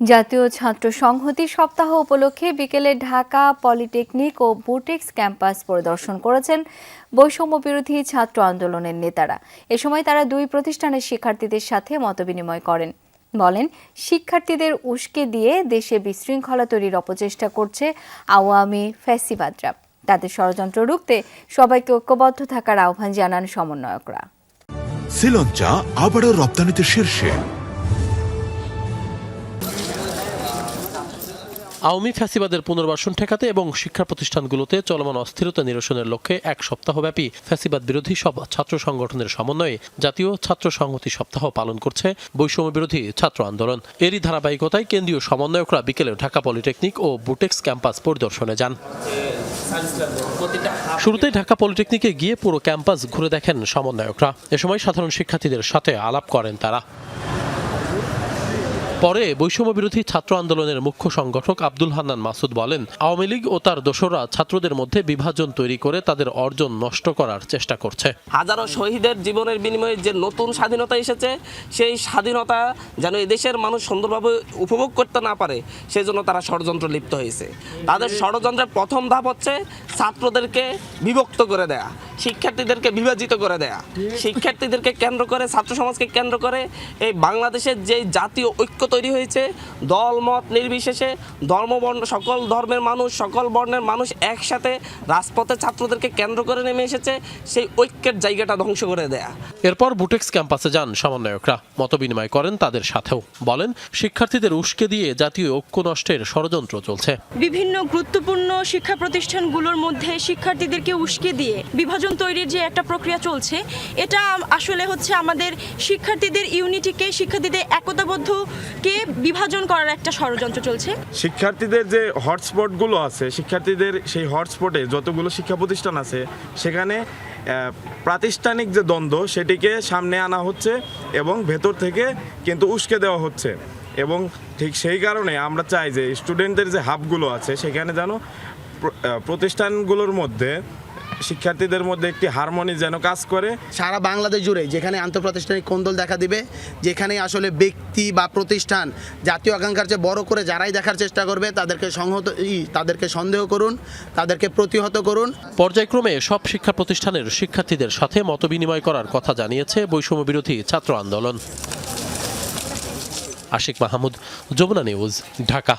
জাতীয় ছাত্র সংহতি সপ্তাহ উপলক্ষে বিকেলে ঢাকা পলিটেকনিক ও বুটেক্স ক্যাম্পাস পরিদর্শন করেছেন বৈষম্য বিরোধী ছাত্র আন্দোলনের নেতারা। এ সময় তারা দুই প্রতিষ্ঠানের শিক্ষার্থীদের সাথে মতবিনিময় করেন। বলেন, শিক্ষার্থীদের উস্কে দিয়ে দেশে বিশৃঙ্খলা তৈরির অপচেষ্টা করছে আওয়ামী ফ্যাসিবাদরা। তাদের ষড়যন্ত্র রুখতে সবাইকে ঐক্যবদ্ধ থাকার আহ্বান জানান সমন্বয়করা। শ্রীলঞ্চা আবারও রপ্তানিতে শীর্ষে। আওয়ামী ফ্যাসিবাদের পুনর্বাসন ঠেকাতে এবং শিক্ষা প্রতিষ্ঠানগুলোতে চলমান অস্থিরতা নিরসনের লক্ষ্যে এক সপ্তাহব্যাপী ফ্যাসিবাদ বিরোধী সব ছাত্র সংগঠনের সমন্বয়ে জাতীয় ছাত্র সংহতি সপ্তাহ পালন করছে বৈষম্য বিরোধী ছাত্র আন্দোলন। এরই ধারাবাহিকতায় কেন্দ্রীয় সমন্বয়করা বিকেলে ঢাকা পলিটেকনিক ও বুটেক্স ক্যাম্পাস পরিদর্শনে যান। শুরুতেই ঢাকা পলিটেকনিকে গিয়ে পুরো ক্যাম্পাস ঘুরে দেখেন সমন্বয়করা। এ সময় সাধারণ শিক্ষার্থীদের সাথে আলাপ করেন তারা। পরে বৈষম্য বিরোধী ছাত্র আন্দোলনের মুখ্য সংগঠক আব্দুল হান্নান মাসুদ বলেন, আওয়ামী লীগ ও তার দোসররা ছাত্রদের মধ্যে বিভাজন তৈরি করে তাদের অর্জন নষ্ট করার চেষ্টা করছে। হাজারো শহীদের জীবনের বিনিময়ে যে নতুন স্বাধীনতা এসেছে, সেই স্বাধীনতা যেন এদেশের মানুষ সুন্দরভাবে উপভোগ করতে না পারে সেই জন্য তারা ষড়যন্ত্র লিপ্ত হয়েছে। তাদের ষড়যন্ত্রের প্রথম ধাপ হচ্ছে ছাত্রদেরকে বিভক্ত করে দেয়া। শিক্ষার্থীদেরকে বিভাজিত করে দেয়া। শিক্ষার্থীদেরকে কেন্দ্র করে ছাত্র সমাজকে কেন্দ্র করে এই বাংলাদেশের যে জাতীয় ঐক্য তৈরি হয়েছে দল মত নির্বিশেষে ধর্মবর্ণ সকল ধর্মের মানুষ সকল বর্ণের মানুষ একসাথে রাজপথে ছাত্রদেরকে কেন্দ্র করে নেমে এসেছে সেই ঐক্যের জায়গাটা ধ্বংস করে দেয়া। এরপর বুটেক্স ক্যাম্পাসে যান সমন্বয়করা। মতবিনিময় করেন তাদের সাথেও। বলেন শিক্ষার্থীদের উস্কে দিয়ে জাতীয় ঐক্য নষ্টের ষড়যন্ত্র চলছে। বিভিন্ন গুরুত্বপূর্ণ শিক্ষা প্রতিষ্ঠানগুলোর মধ্যে শিক্ষার্থীদেরকে উস্কে দিয়ে বিভাজন তৈরির যে একটা প্রক্রিয়া চলছে, এটা আসলে হচ্ছে আমাদের শিক্ষার্থীদের ইউনিটিকে, শিক্ষার্থীদের একতাবদ্ধকে বিভাজন করার একটা ষড়যন্ত্র চলছে। শিক্ষার্থীদের যে হটস্পটগুলো আছে, শিক্ষার্থীদের সেই হটস্পটে যতগুলো শিক্ষা প্রতিষ্ঠান আছে, সেখানে প্রাতিষ্ঠানিক যে দ্বন্দ্ব, সেটিকে সামনে আনা হচ্ছে এবং ভেতর থেকে কিন্তু উস্কে দেওয়া হচ্ছে। এবং ঠিক সেই কারণে আমরা চাই যে স্টুডেন্টদের যে হাবগুলো আছে, সেখানে যেন প্রতিষ্ঠানগুলোর মধ্যে শিক্ষার্থীদের মধ্যে একটি হারমোনি যেন কাজ করে। সারা বাংলাদেশ জুড়ে যেখানে আন্তঃপ্রাতিষ্ঠানিক কোন্দল দেখা দিবে যেখানে আসলে ব্যক্তি বা প্রতিষ্ঠান জাতীয় আকাঙ্ক্ষার চেয়ে বড় করে যারাই দেখার চেষ্টা করবে তাদেরকে সংহত ই, তাদেরকে সন্দেহ করুন তাদেরকে প্রতিহত করুন। পর্যায়ক্রমে সব শিক্ষা প্রতিষ্ঠানের শিক্ষার্থীদের সাথে মতবিনিময় করার কথা জানিয়েছে বৈষম্য বিরোধী ছাত্র আন্দোলন। আশিক মাহমুদ যমুনা নিউজ ঢাকা।